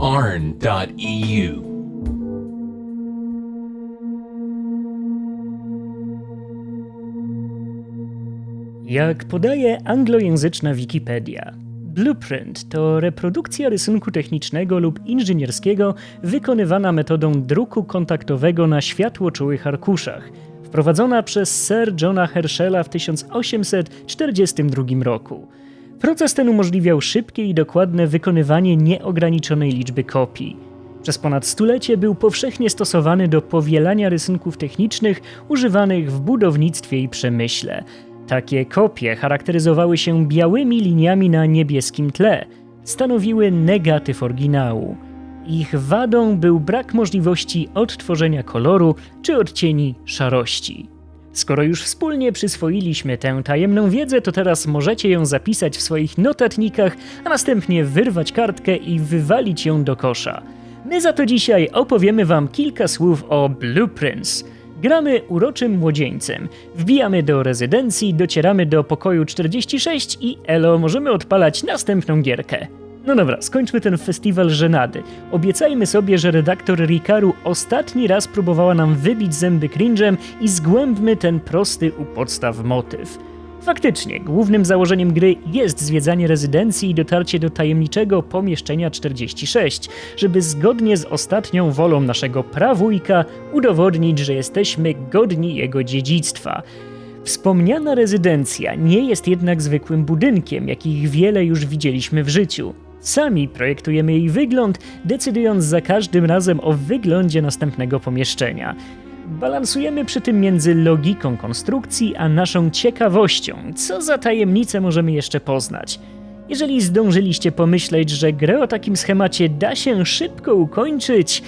arn.eu. Jak podaje anglojęzyczna Wikipedia, blueprint to reprodukcja rysunku technicznego lub inżynierskiego wykonywana metodą druku kontaktowego na światłoczułych arkuszach, wprowadzona przez Sir Johna Herschela w 1842 roku. Proces ten umożliwiał szybkie i dokładne wykonywanie nieograniczonej liczby kopii. Przez ponad stulecie był powszechnie stosowany do powielania rysunków technicznych używanych w budownictwie i przemyśle. Takie kopie charakteryzowały się białymi liniami na niebieskim tle, stanowiły negatyw oryginału. Ich wadą był brak możliwości odtworzenia koloru czy odcieni szarości. Skoro już wspólnie przyswoiliśmy tę tajemną wiedzę, to teraz możecie ją zapisać w swoich notatnikach, a następnie wyrwać kartkę i wywalić ją do kosza. My za to dzisiaj opowiemy Wam kilka słów o Blueprints. Gramy uroczym młodzieńcem, wbijamy do rezydencji, docieramy do pokoju 46 i elo, możemy odpalać następną gierkę. No dobra, skończmy ten festiwal żenady. Obiecajmy sobie, że redaktor Rikaru ostatni raz próbowała nam wybić zęby cringe'em i zgłębmy ten prosty u podstaw motyw. Faktycznie, głównym założeniem gry jest zwiedzanie rezydencji i dotarcie do tajemniczego pomieszczenia 46, żeby zgodnie z ostatnią wolą naszego prawójka udowodnić, że jesteśmy godni jego dziedzictwa. Wspomniana rezydencja nie jest jednak zwykłym budynkiem, jakich wiele już widzieliśmy w życiu. Sami projektujemy jej wygląd, decydując za każdym razem o wyglądzie następnego pomieszczenia. Balansujemy przy tym między logiką konstrukcji a naszą ciekawością, co za tajemnice możemy jeszcze poznać. Jeżeli zdążyliście pomyśleć, że grę o takim schemacie da się szybko ukończyć,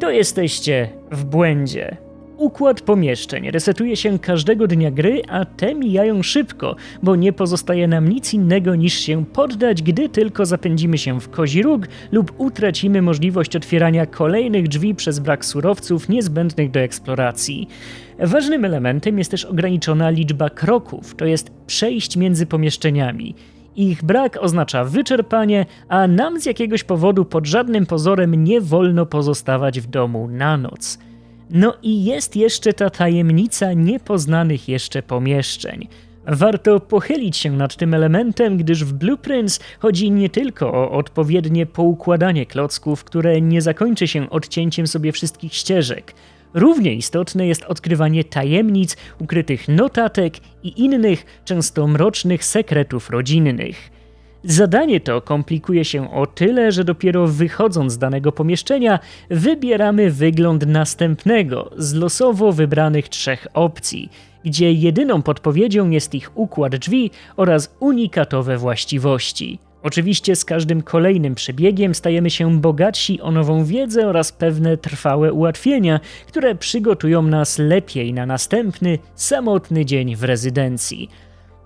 to jesteście w błędzie. Układ pomieszczeń resetuje się każdego dnia gry, a te mijają szybko, bo nie pozostaje nam nic innego niż się poddać, gdy tylko zapędzimy się w kozi róg lub utracimy możliwość otwierania kolejnych drzwi przez brak surowców niezbędnych do eksploracji. Ważnym elementem jest też ograniczona liczba kroków, to jest przejść między pomieszczeniami. Ich brak oznacza wyczerpanie, a nam z jakiegoś powodu pod żadnym pozorem nie wolno pozostawać w domu na noc. No i jest jeszcze ta tajemnica niepoznanych jeszcze pomieszczeń. Warto pochylić się nad tym elementem, gdyż w Blueprints chodzi nie tylko o odpowiednie poukładanie klocków, które nie zakończy się odcięciem sobie wszystkich ścieżek. Równie istotne jest odkrywanie tajemnic, ukrytych notatek i innych, często mrocznych sekretów rodzinnych. Zadanie to komplikuje się o tyle, że dopiero wychodząc z danego pomieszczenia, wybieramy wygląd następnego z losowo wybranych trzech opcji, gdzie jedyną podpowiedzią jest ich układ drzwi oraz unikatowe właściwości. Oczywiście z każdym kolejnym przebiegiem stajemy się bogatsi o nową wiedzę oraz pewne trwałe ułatwienia, które przygotują nas lepiej na następny, samotny dzień w rezydencji.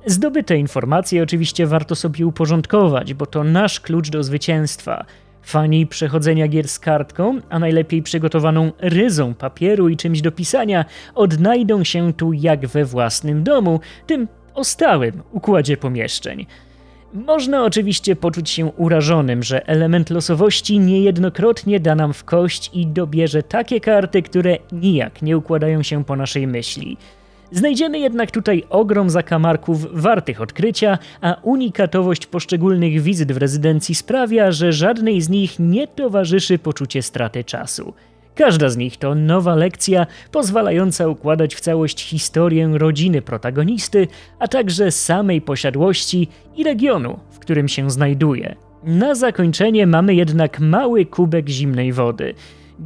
Zdobyte informacje oczywiście warto sobie uporządkować, bo to nasz klucz do zwycięstwa. Fani przechodzenia gier z kartką, a najlepiej przygotowaną ryzą papieru i czymś do pisania, odnajdą się tu jak we własnym domu, tym o stałym układzie pomieszczeń. Można oczywiście poczuć się urażonym, że element losowości niejednokrotnie da nam w kość i dobierze takie karty, które nijak nie układają się po naszej myśli. Znajdziemy jednak tutaj ogrom zakamarków wartych odkrycia, a unikatowość poszczególnych wizyt w rezydencji sprawia, że żadnej z nich nie towarzyszy poczucie straty czasu. Każda z nich to nowa lekcja pozwalająca układać w całość historię rodziny protagonisty, a także samej posiadłości i regionu, w którym się znajduje. Na zakończenie mamy jednak mały kubek zimnej wody.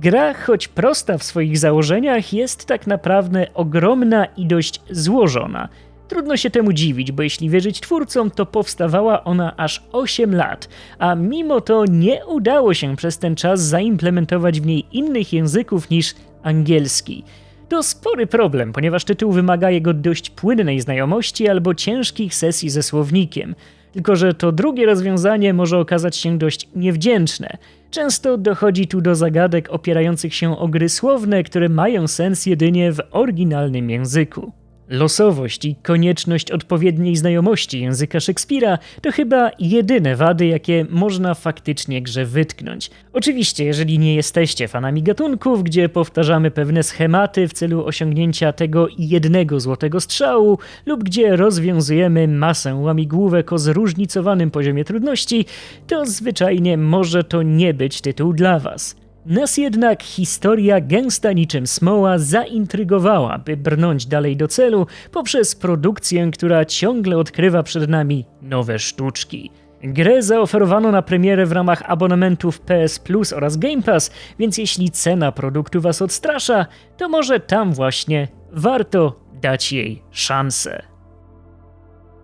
Gra, choć prosta w swoich założeniach, jest tak naprawdę ogromna i dość złożona. Trudno się temu dziwić, bo jeśli wierzyć twórcom, to powstawała ona aż 8 lat, a mimo to nie udało się przez ten czas zaimplementować w niej innych języków niż angielski. To spory problem, ponieważ tytuł wymaga jego dość płynnej znajomości albo ciężkich sesji ze słownikiem. Tylko, że to drugie rozwiązanie może okazać się dość niewdzięczne. Często dochodzi tu do zagadek opierających się o gry słowne, które mają sens jedynie w oryginalnym języku. Losowość i konieczność odpowiedniej znajomości języka Szekspira to chyba jedyne wady, jakie można faktycznie grze wytknąć. Oczywiście, jeżeli nie jesteście fanami gatunków, gdzie powtarzamy pewne schematy w celu osiągnięcia tego jednego złotego strzału, lub gdzie rozwiązujemy masę łamigłówek o zróżnicowanym poziomie trudności, to zwyczajnie może to nie być tytuł dla Was. Nas jednak historia gęsta niczym smoła zaintrygowała, by brnąć dalej do celu poprzez produkcję, która ciągle odkrywa przed nami nowe sztuczki. Grę zaoferowano na premierę w ramach abonamentów PS Plus oraz Game Pass, więc jeśli cena produktu Was odstrasza, to może tam właśnie warto dać jej szansę.